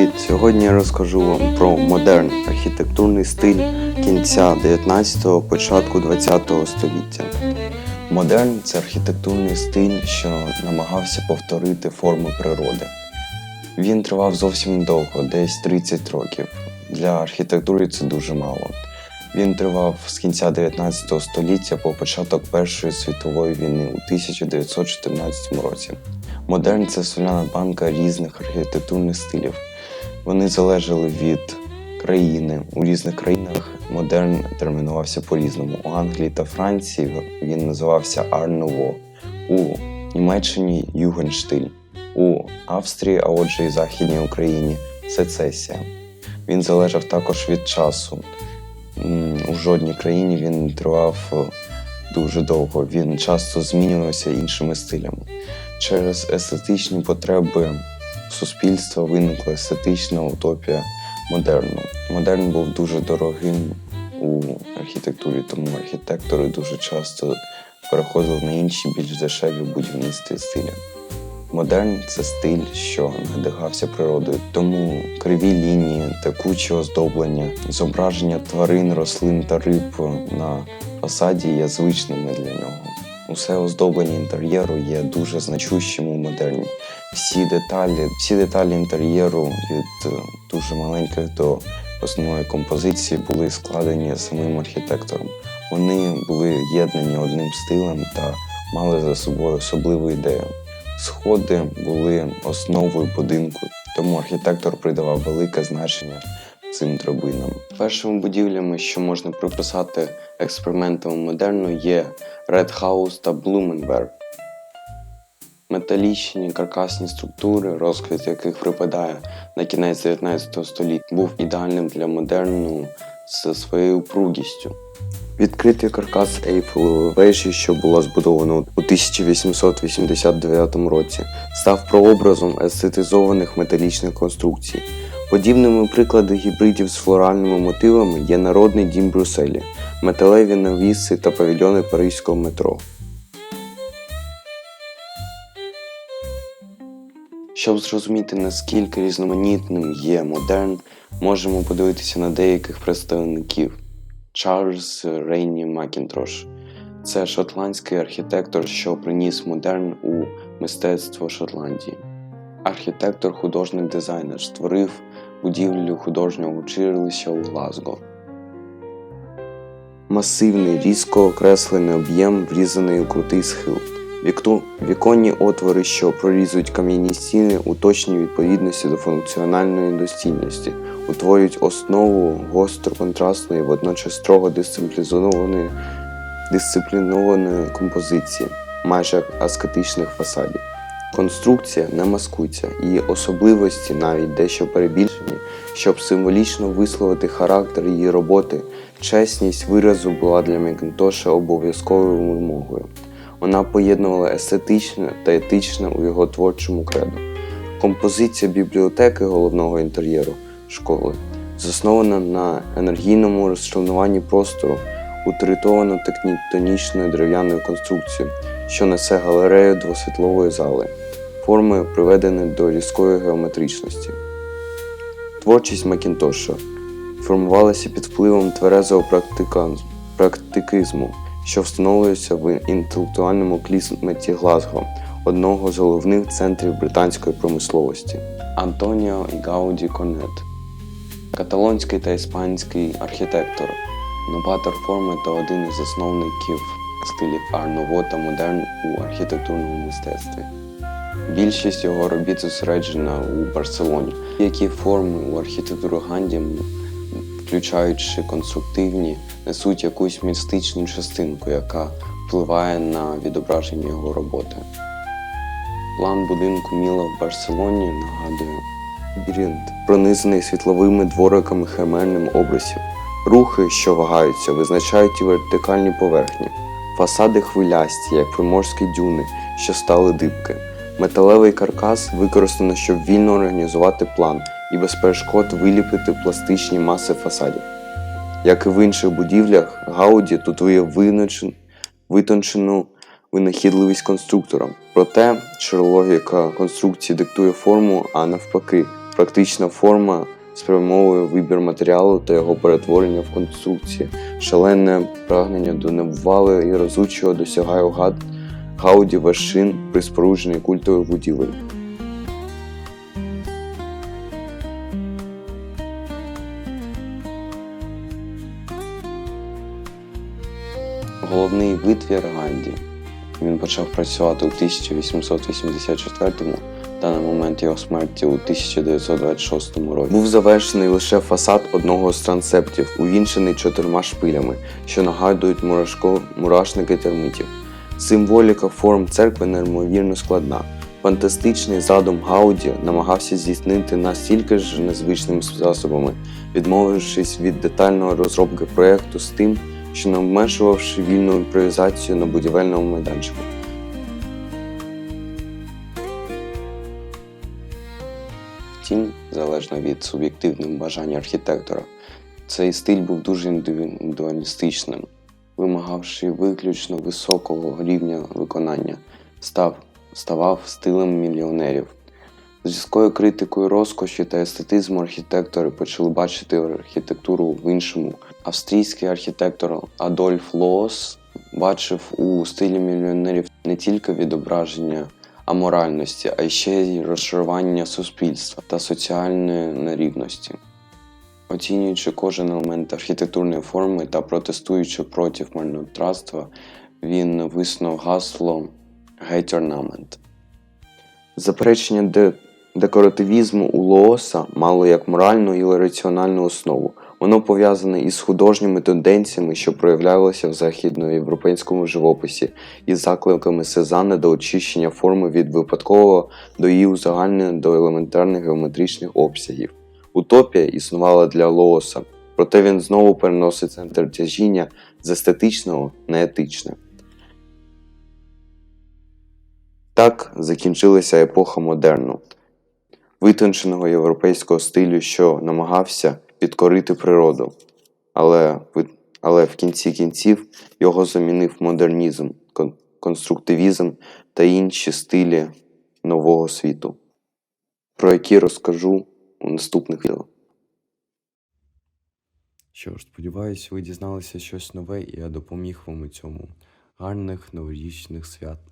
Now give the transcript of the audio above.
Привіт! Сьогодні я розкажу вам про модерн архітектурний стиль кінця 19-го, початку 20-го століття. Модерн це архітектурний стиль, що намагався повторити форми природи. Він тривав зовсім довго, десь 30 років. Для архітектури це дуже мало. Він тривав з кінця 19 століття по початок Першої світової війни у 1914 році. Модерн це соляна банка різних архітектурних стилів. Вони залежали від країни. У різних країнах модерн термінувався по-різному. У Англії та Франції він називався Nouveau, у Німеччині Югенштиль, у Австрії, а отже і Західній Україні сецесія. Він залежав також від часу. У жодній країні він тривав е, дуже довго. Він часто змінювався іншими стилями. Через естетичні потреби суспільства виникла естетична утопія модерну. Модерн був дуже дорогим у архітектурі, тому архітектори дуже часто переходили на інші більш дешеві будівництві стилі. Модерн це стиль, що надихався природою, тому криві лінії, текуче оздоблення, зображення тварин, рослин та риб на фасаді є звичними для нього. Усе оздоблення інтер'єру є дуже значущим у модерні. Всі деталі, всі деталі інтер'єру від е, дуже маленьких до основної композиції були складені самим архітектором. Вони були єднані одним стилем та мали за собою особливу ідею. Сходи були основою будинку, тому архітектор придавав велике значення цим драбинам. Першими будівлями, що можна приписати експериментам модерну, є Red House та Blumenberg. Металічні каркасні структури, розквіт яких припадає на кінець 19 століття, був ідеальним для модерну з своєю упругістю. Відкритий каркас Ейфелевої вежі, що була збудована у 1889 році, став прообразом естетизованих металічних конструкцій. Подібними приклади гібридів з флоральними мотивами є народний дім Брюсселі, металеві навіси та павільйони паризького метро. Щоб зрозуміти, наскільки різноманітним є модерн, можемо подивитися на деяких представників. Чарльз Рейні Макінтрош. Це шотландський архітектор, що приніс модерн у мистецтво Шотландії. Архітектор, художник дизайнер створив будівлю художнього училища у Глазго. Масивний, різко окреслений об'єм, врізаний у крутий схил. Вікну, віконні отвори, що прорізують кам'яні стіни, у точній відповідності до функціональної достійності, утворюють основу гостро контрастної, водночас строго дисциплінованої, дисциплінованої композиції, майже аскетичних фасадів. Конструкція не маскується, її особливості навіть дещо перебільшені, щоб символічно висловити характер її роботи, чесність виразу була для Макінтоша обов'язковою вимогою. Вона поєднувала естетичне та етичне у його творчому кредо. Композиція бібліотеки головного інтер'єру школи заснована на енергійному розчленуванні простору, утилітовано тектонічною дерев'яною конструкцією, що несе галерею двосвітлової зали, форми приведені до різкої геометричності. Творчість Макінтоша формувалася під впливом тверезого практикизму, що встановлюється в інтелектуальному кліматі Глазго, одного з головних центрів британської промисловості. Антоніо Гауді Конет каталонський та іспанський архітектор, новатор форми та один із засновників стилів Ар-Ново та модерн у архітектурному мистецтві. Більшість його робіт зосереджена у Барселоні, які форми у архітектурі Ганді, включаючи конструктивні, несуть якусь містичну частинку, яка впливає на відображення його роботи. План будинку Міла в Барселоні нагадує лабіринт, пронизаний світловими двориками химерним образів. Рухи, що вагаються, визначають і вертикальні поверхні, фасади хвилясті, як приморські дюни, що стали дибки. Металевий каркас використано, щоб вільно організувати план і без перешкод виліпити пластичні маси фасадів. Як і в інших будівлях, Гауді тут виявив витончену винахідливість конструктора. Проте, що логіка конструкції диктує форму, а навпаки, Практична форма спрямовує вибір матеріалу та його перетворення в конструкції. Шалене прагнення до небувалого і разучого досягає гад- гауді вершин при спорудженні культових будівель. Головний витвір Ганді. Він почав працювати у 1884 та на момент його смерті у 1926 році. Був завершений лише фасад одного з трансептів, увінчений чотирма шпилями, що нагадують мурашко... мурашники термитів. Символіка форм церкви неймовірно складна. Фантастичний задум Гауді намагався здійснити настільки ж незвичними засобами, відмовившись від детальної розробки проєкту з тим, що не обмежувавши вільну імпровізацію на будівельному майданчику. Втім, залежно від суб'єктивних бажань архітектора, цей стиль був дуже індивідуалістичним, вимагавши виключно високого рівня виконання, став, ставав стилем мільйонерів. З різкою критикою розкоші та естетизму архітектори почали бачити архітектуру в іншому. Австрійський архітектор Адольф Лоос бачив у стилі мільйонерів не тільки відображення аморальності, а ще й розшарування суспільства та соціальної нерівності. Оцінюючи кожен елемент архітектурної форми та протестуючи проти марнотратства, він виснув гасло «Геть орнамент». Заперечення де- декоративізму у Лооса мало як моральну і раціональну основу. Воно пов'язане із художніми тенденціями, що проявлялися в західноєвропейському живописі, і закликами Сезанна до очищення форми від випадкового до її узагальнення до елементарних геометричних обсягів. Утопія існувала для Лооса, проте він знову переносить центр тяжіння з естетичного на етичне. Так закінчилася епоха модерну, витонченого європейського стилю, що намагався підкорити природу. Але, але в кінці кінців його замінив модернізм, конструктивізм та інші стилі нового світу, про які розкажу у наступних відео. Що ж, сподіваюсь, ви дізналися щось нове, і я допоміг вам у цьому. Гарних новорічних свят!